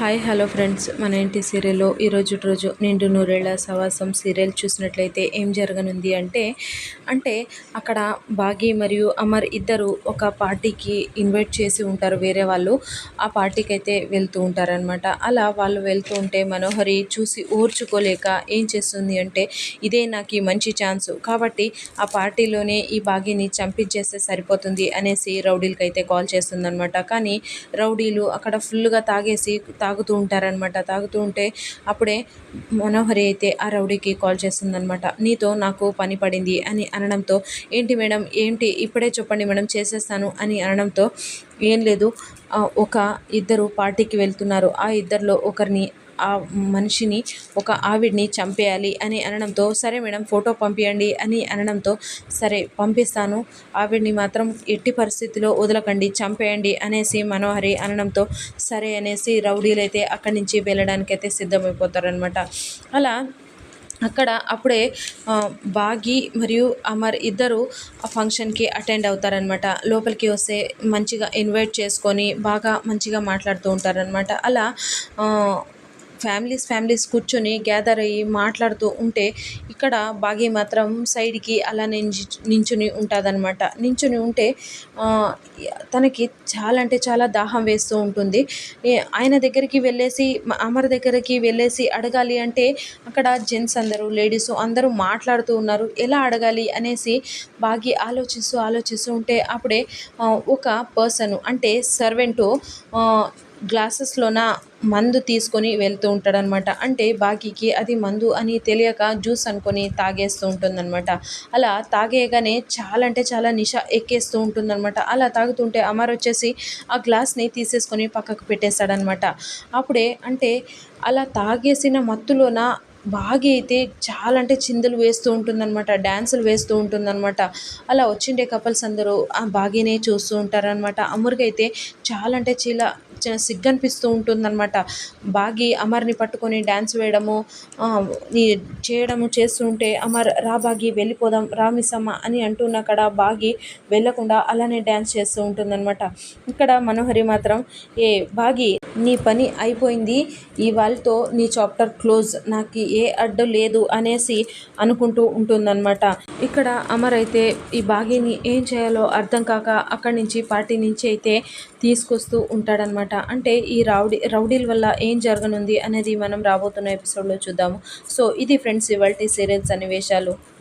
Hi hello friends. మన ఇంటి సీరియల్లో? ఈరోజు రోజు నిండు నూరేళ్ళ సవాసం సీరియల్ చూసినట్లయితే ఏం జరగనుంది అంటే అంటే అక్కడ బాగి మరియు అమర్ ఇద్దరు ఒక పార్టీకి ఇన్వైట్ చేసి ఉంటారు. వేరే వాళ్ళు ఆ పార్టీకి అయితే వెళ్తూ ఉంటారనమాట అలా వాళ్ళు వెళ్తూ ఉంటే మనోహరి చూసి ఓర్చుకోలేక ఏం చేస్తుంది అంటే ఇదే నాకు మంచి ఛాన్స్. కాబట్టి ఆ పార్టీలోనే ఈ బాగిని చంపించేస్తే సరిపోతుంది అనేసి రౌడీలకి అయితే కాల్ చేస్తుందనమాట కానీ రౌడీలు అక్కడ ఫుల్గా తాగేసి తాగుతూ ఉంటారనమాట తాగుతూ ఉంటే అప్పుడే మనోహరి అయితే ఆ రౌడీకి కాల్ చేస్తుందనమాట నీతో నాకు పని పడింది అని అనడంతో ఏంటి మేడం ఏంటి? ఇప్పుడే చెప్పండి మేడం చేసేస్తాను అని అనడంతో ఏం లేదు. ఒక ఇద్దరు పార్టీకి వెళ్తున్నారు. ఆ ఇద్దరిలో ఒకరిని ఆ మనిషిని ఒక ఆవిడ్ని చంపేయాలి అని అనడంతో సరే మేడం ఫోటో పంపించండి అని అనడంతో సరే పంపిస్తాను. ఆవిడ్ని మాత్రం ఎట్టి పరిస్థితిలో వదలకండి చంపేయండి అనేసి మనోహరి అనడంతో సరే అనేసి రౌడీలు అయితే అక్కడి నుంచి వెళ్ళడానికైతే సిద్ధమైపోతారనమాట అలా అక్కడ అప్పుడే బాగి మరియు అమర్ ఇద్దరు ఆ ఫంక్షన్కి అటెండ్ అవుతారనమాట లోపలికి వస్తే మంచిగా ఇన్వైట్ చేసుకొని బాగా మంచిగా మాట్లాడుతూ ఉంటారనమాట అలా ఫ్యామిలీస్ ఫ్యామిలీస్ కూర్చొని గ్యాదర్ అయ్యి మాట్లాడుతూ ఉంటే ఇక్కడ బాగి మాత్రం సైడ్కి అలా నించి నించుని ఉంటుందన్నమాట. నించుని ఉంటే తనకి చాలా అంటే చాలా దాహం వేస్తూ ఉంటుంది. ఆయన దగ్గరికి వెళ్ళేసి అమర్ దగ్గరికి వెళ్ళేసి అడగాలి అంటే అక్కడ జెంట్స్ అందరూ లేడీస్ అందరూ మాట్లాడుతూ ఉన్నారు. ఎలా అడగాలి అనేసి బాగి ఆలోచిస్తూ ఆలోచిస్తూ ఉంటే అప్పుడే ఒక పర్సన్ అంటే సర్వెంటు గ్లాసెస్లోన మందు తీసుకొని వెళ్తూ ఉంటాడనమాట. అంటే బాకీకి అది మందు అని తెలియక జ్యూస్ అనుకొని తాగేస్తూ ఉంటుందన్నమాట అలా తాగేయగానే చాలా అంటే చాలా నిష ఎక్కేస్తూ ఉంటుందన్నమాట అలా తాగుతుంటే అమర్ వచ్చేసి ఆ గ్లాస్ని తీసేసుకొని పక్కకు పెట్టేస్తాడనమాట. అప్పుడే అంటే అలా తాగేసిన మత్తులోన బాగా అయితే చాలా అంటే చిందులు వేస్తూ ఉంటుందన్నమాట డ్యాన్సులు వేస్తూ ఉంటుందన్నమాట అలా వచ్చిండే కపుల్స్ అందరూ ఆ బాగీనే చూస్తూ ఉంటారనమాట. అమర్కి అయితే చాలా అంటే చాలా సిగ్గనిపిస్తూ ఉంటుందన్నమాట. బాగి అమర్ని పట్టుకొని డ్యాన్స్ వేయడము చేయడము చేస్తుంటే అమర్ రా బాగి వెళ్ళిపోదాం రా మిస్సమ్మ అని అంటున్న అక్కడ బాగి వెళ్ళకుండా అలానే డ్యాన్స్ చేస్తూ ఉంటుందన్నమాట. ఇక్కడ మనోహరి మాత్రం ఏ బాగి నీ పని అయిపోయింది ఇవాళతో నీ చాప్టర్ క్లోజ్ నాకు ఏ అడ్డు లేదు అనేసి అనుకుంటూ ఉంటుందన్నమాట. ఇక్కడ అమర్ అయితే ఈ బాగిని ఏం చేయాలో అర్థం కాక అక్కడి నుంచి పార్టీ నుంచి అయితే తీసుకొస్తూ ఉంటాడనమాట అంటే ఈ రౌడీ రౌడీల వల్ల ఏం జరగనుంది అనేది మనం రాబోతున్న ఎపిసోడ్లో చూద్దాము. సో ఇది ఫ్రెండ్స్ ఇవాళ సీరియల్స్ సన్నివేశాలు.